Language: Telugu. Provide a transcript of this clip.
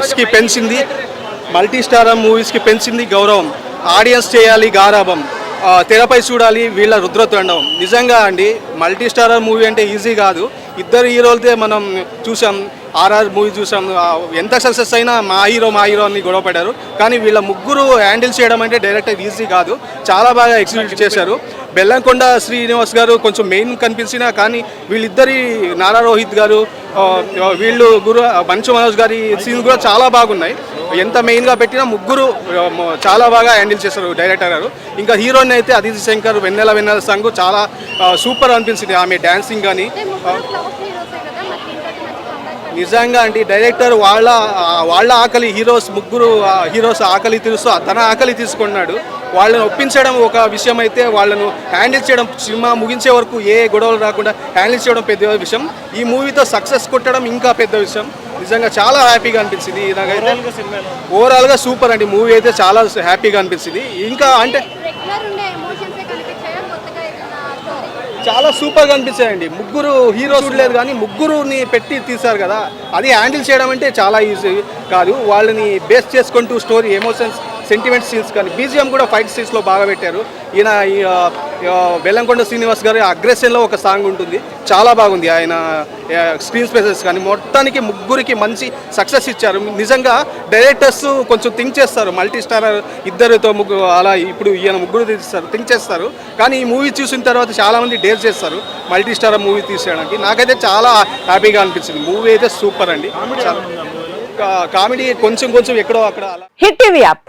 కి పెంచింది. మల్టీ స్టార్ మూవీస్కి పెంచింది గౌరవం. ఆడియన్స్ చేయాలి గారాభం. తెరపై చూడాలి వీళ్ళ రుద్రతాండవం నిజంగా అండి మల్టీ స్టారర్ మూవీ అంటే ఈజీ కాదు. ఇద్దరు హీరోలతో మనం చూసాం ఆర్ఆర్ మూవీ చూసాం. ఎంత సక్సెస్ అయినా మా హీరో మా హీరో అని గొడవ పడ్డారు. కానీ వీళ్ళ ముగ్గురు హ్యాండిల్ చేయడం అంటే డైరెక్టర్ ఈజీ కాదు. చాలా బాగా ఎగ్జిక్యూట్ చేశారు. బెల్లంకొండ శ్రీనివాస్ గారు కొంచెం మెయిన్ కనిపించినా కానీ వీళ్ళిద్దరి నారా రోహిత్ గారు వీళ్ళు గురు మంచు మనోజ్ గారి సీన్స్ కూడా చాలా బాగున్నాయి. ఎంత మెయిన్గా పెట్టినా ముగ్గురు చాలా బాగా హ్యాండిల్ చేశారు డైరెక్టర్ గారు. ఇంకా హీరోయిన్ అయితే అదితి శంకర్ వెన్నెల వెన్నెల సాంగ్ చాలా సూపర్ అనిపించింది ఆమె డాన్సింగ్ కానీ నిజంగా అండి డైరెక్టర్ వాళ్ళ వాళ్ళ ఆకలి హీరోస్ ముగ్గురు హీరోస్ ఆకలి తీరుస్తూ తన ఆకలి తీసుకున్నాడు. వాళ్ళని ఒప్పించడం ఒక విషయం అయితే వాళ్ళను హ్యాండిల్ చేయడం సినిమా ముగించే వరకు ఏ గొడవలు రాకుండా హ్యాండిల్ చేయడం పెద్ద విషయం. ఈ మూవీతో సక్సెస్ కొట్టడం ఇంకా పెద్ద విషయం. నిజంగా చాలా హ్యాపీగా అనిపించింది. నాకైతే ఓవరాల్గా సూపర్ అండి. మూవీ అయితే చాలా హ్యాపీగా అనిపించింది. ఇంకా అంటే చాలా సూపర్గా అనిపించాయండి. ముగ్గురు హీరో చూడలేదు కానీ ముగ్గురుని పెట్టి తీశారు కదా. అది హ్యాండిల్ చేయడం అంటే చాలా ఈజీ కాదు. వాళ్ళని బేస్ చేసుకుంటూ స్టోరీ ఎమోషన్స్ సెంటిమెంట్ సీన్స్ కానీ బీజిఎం కూడా ఫైట్ సీన్స్లో బాగా పెట్టారు. ఈయన బెల్లంకొండ శ్రీనివాస్ గారి అగ్రెషన్లో ఒక సాంగ్ ఉంటుంది. చాలా బాగుంది. ఆయన స్క్రీన్ స్పేసెస్ కానీ మొత్తానికి ముగ్గురికి మంచి సక్సెస్ ఇచ్చారు. నిజంగా డైరెక్టర్స్ కొంచెం థింక్ చేస్తారు. మల్టీ స్టార్ ఇద్దరితో ముగ్గురు అలా ఇప్పుడు ఈయన ముగ్గురు తీస్తారు థింక్ చేస్తారు. కానీ ఈ మూవీ చూసిన తర్వాత చాలామంది డేర్ చేస్తారు. మల్టీ స్టార్ మూవీ తీసేయడానికి. నాకైతే చాలా హ్యాపీగా అనిపించింది. మూవీ అయితే సూపర్ అండి. కామెడీ కొంచెం కొంచెం ఎక్కడో అక్కడ అలా హిట్ టీవీ యాప్.